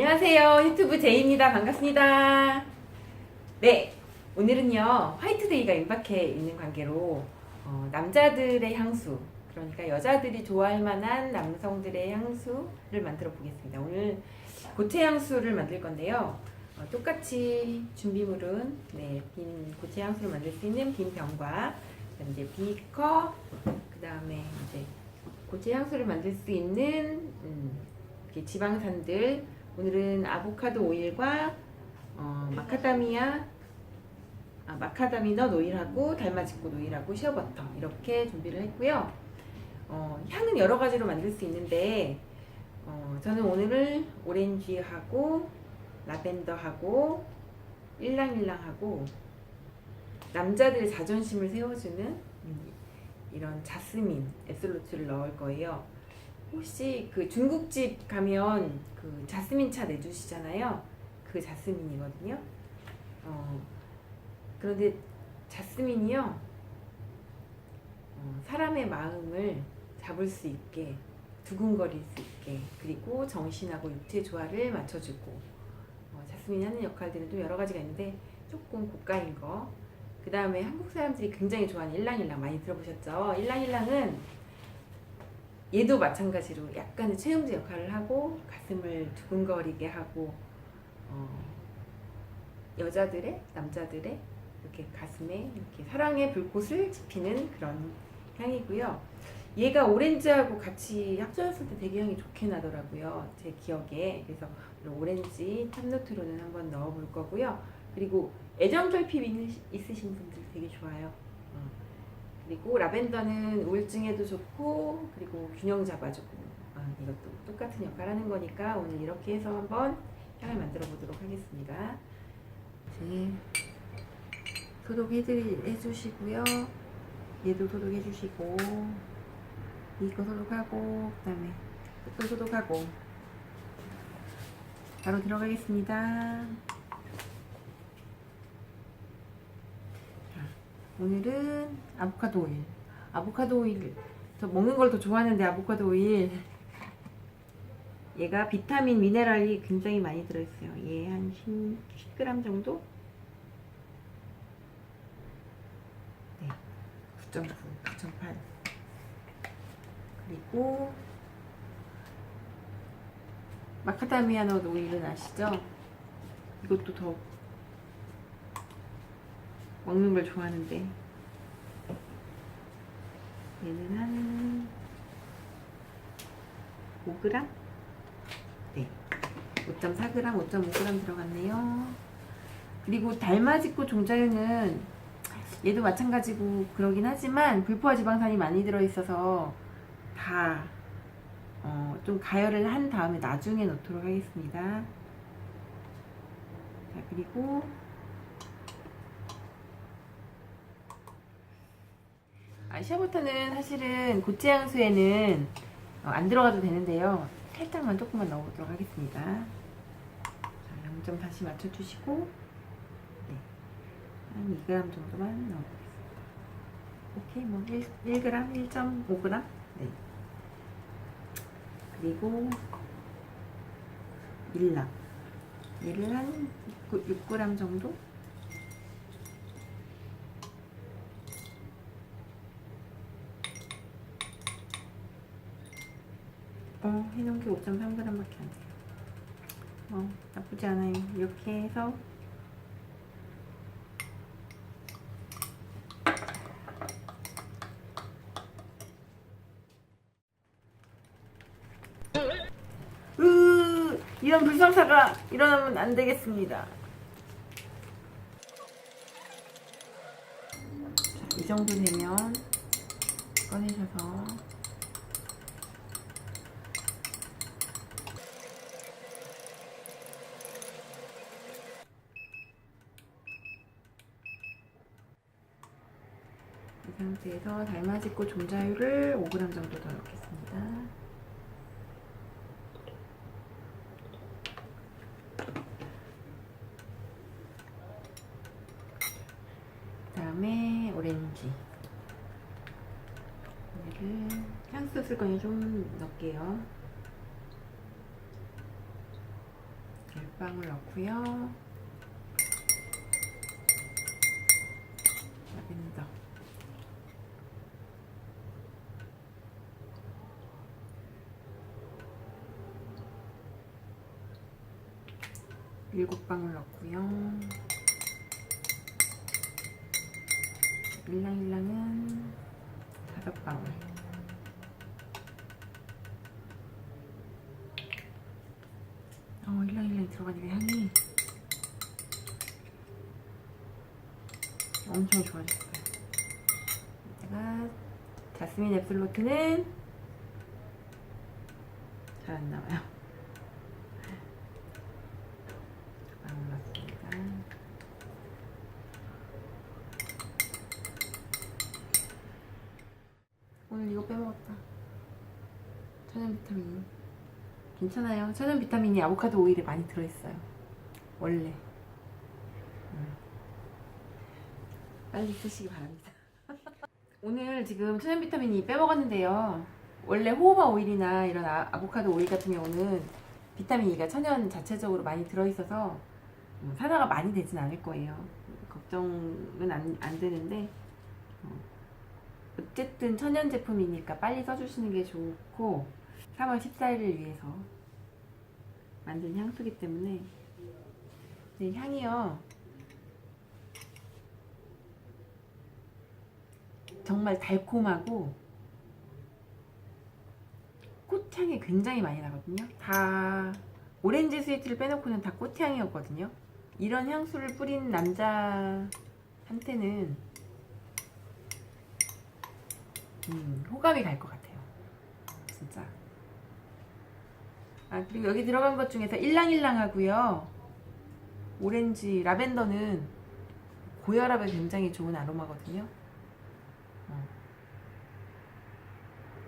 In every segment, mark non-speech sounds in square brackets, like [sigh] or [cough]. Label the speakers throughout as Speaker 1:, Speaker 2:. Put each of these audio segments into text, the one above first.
Speaker 1: 안녕하세요. 유튜브 제이입니다. 반갑습니다. 네, 오늘은요, 화이트데이가 임박해 있는 관계로, 어, 남자들의 향수, 그러니까 여자들이 좋아할 만한 남성들의 향수를 만들어 보겠습니다. 오늘 고체 향수를 만들 건데요. 어, 똑같이 준비물은, 네, 빈 고체 향수를 만들 수 있는 빈 병과, 이제 비커, 그 다음에 이제 고체 향수를 만들 수 있는, 음, 지방산들, 오늘은 아보카도 오일과 어, 마카다미아 아, 마카다미넛 오일하고 달마지꽃 오일하고 시어버터 이렇게 준비를 했고요. 어, 향은 여러 가지로 만들 수 있는데 어, 저는 오늘은 오렌지하고 라벤더하고 일랑일랑하고 남자들의 자존심을 세워주는 음, 이런 자스민 앱솔루트를 넣을 거예요. 혹시 그 중국집 가면 그 자스민 차 내주시잖아요. 그 자스민이거든요. 어, 그런데 자스민이요. 어, 사람의 마음을 잡을 수 있게 두근거릴 수 있게 그리고 정신하고 육체 조화를 맞춰주고 어, 자스민이 하는 역할들은 또 여러 가지가 있는데 조금 고가인 거. 그 다음에 한국 사람들이 굉장히 좋아하는 일랑일랑 많이 들어보셨죠? 일랑일랑은 얘도 마찬가지로 약간의 체형제 역할을 하고 가슴을 두근거리게 하고 어, 여자들의 남자들의 이렇게 가슴에 이렇게 사랑의 불꽃을 지피는 그런 향이고요. 얘가 오렌지하고 같이 합쳐졌을 때 되게 향이 좋게 나더라고요. 제 기억에. 그래서 오렌지 탑노트로는 한번 넣어볼 거고요. 그리고 애정 결핍 있으신 분들 되게 좋아요. 어. 그리고 라벤더는 우울증에도 좋고 그리고 균형 잡아주고 아, 이것도 똑같은 역할 하는 거니까 오늘 이렇게 해서 한번 향을 만들어 보도록 하겠습니다. 네. 소독해드리 해주시고요. 얘도 소독해주시고 이거 소독하고 그 다음에 또 소독하고 바로 들어가겠습니다. 오늘은 아보카도 오일. 아보카도 오일. 저 먹는 걸 더 좋아하는데 아보카도 오일. 얘가 비타민, 미네랄이 굉장히 많이 들어있어요. 얘 한 10g 정도? 네. 9.9, 9.8. 그리고 마카다미아넛 오일은 아시죠? 이것도 더 먹는 걸 좋아하는데. 얘는 한 5g? 네. 5.4g, 5.5g 들어갔네요. 그리고 달맞이꽃 종자유는 얘도 마찬가지고 그러긴 하지만 불포화 지방산이 많이 들어있어서 다 어, 좀 가열을 한 다음에 나중에 넣도록 하겠습니다. 자 그리고 아, 샤부터는 사실은 고체 향수에는 어, 안 들어가도 되는데요. 살짝만 조금만 넣어보도록 하겠습니다. 자, 양점 다시 맞춰주시고 네. 한 2g 정도만 넣어보겠습니다. 오케이, 뭐 1, 1g, 1.5g 네. 그리고 밀랍 얘를 한 6g 정도 어, 해놓은 게 5.3g밖에 안 돼요. 어, 나쁘지 않아요. 이렇게 해서 으, 이런 불상사가 일어나면 안 되겠습니다. 자, 이 정도 되면 꺼내셔서 상태에서 달맞이꽃 종자유를 5g 정도 더 넣겠습니다. 그 다음에 오렌지. 얘를 향수 쓸 거니 좀 넣을게요. 방울 넣고요. 라벤더. 방울 넣고요. 일랑일랑은 다섯 방울. 어, 일랑일랑 들어가니까 향이 엄청 좋아졌어요. 제가 자스민 앱슬로트는 잘 안 나와요. 안 났습니다. 오늘 이거 빼먹었다. 천연 비타민. 괜찮아요. 천연 비타민이 아보카도 오일에 많이 들어있어요. 원래. 음. 빨리 쓰시기 바랍니다. [laughs] 오늘 지금 천연 비타민이 빼먹었는데요. 원래 호호바 오일이나 이런 아, 아보카도 오일 같은 경우는 비타민 E가 천연 자체적으로 많이 들어있어서 음, 산화가 많이 되진 않을 거예요. 걱정은 안, 안 되는데 어, 어쨌든 천연 제품이니까 빨리 써주시는 게 좋고 3월 14일을 위해서 만든 향수기 때문에 이 향이요. 정말 달콤하고 꽃향이 굉장히 많이 나거든요. 다 오렌지 스위트를 빼놓고는 다 꽃향이었거든요. 이런 향수를 뿌린 남자한테는 음, 호감이 갈 것 같아요. 진짜 아 그리고 여기 들어간 것 중에서 일랑일랑하고요. 오렌지 라벤더는 고혈압에 굉장히 좋은 아로마거든요. 어.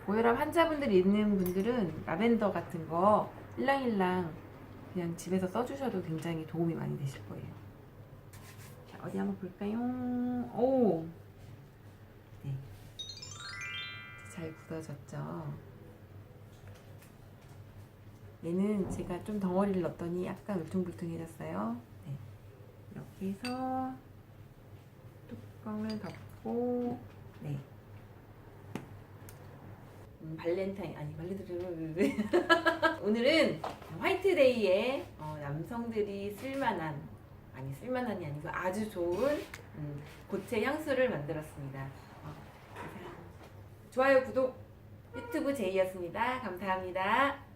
Speaker 1: 고혈압 환자분들이 있는 분들은 라벤더 같은 거 일랑일랑 그냥 집에서 써주셔도 굉장히 도움이 많이 되실 거예요. 자 어디 한번 볼까요? 오! 네. 잘 굳어졌죠 얘는 제가 좀 덩어리를 넣었더니 약간 울퉁불퉁해졌어요. 네. 이렇게 해서 뚜껑을 덮고 네. 음, 발렌타인 아니 발렌타인 [laughs] 오늘은 화이트데이에 어, 남성들이 쓸만한 아니 쓸만한이 아니고 아주 좋은 음, 고체 향수를 만들었습니다. 어, 좋아요 구독 유튜브 제이였습니다. 감사합니다.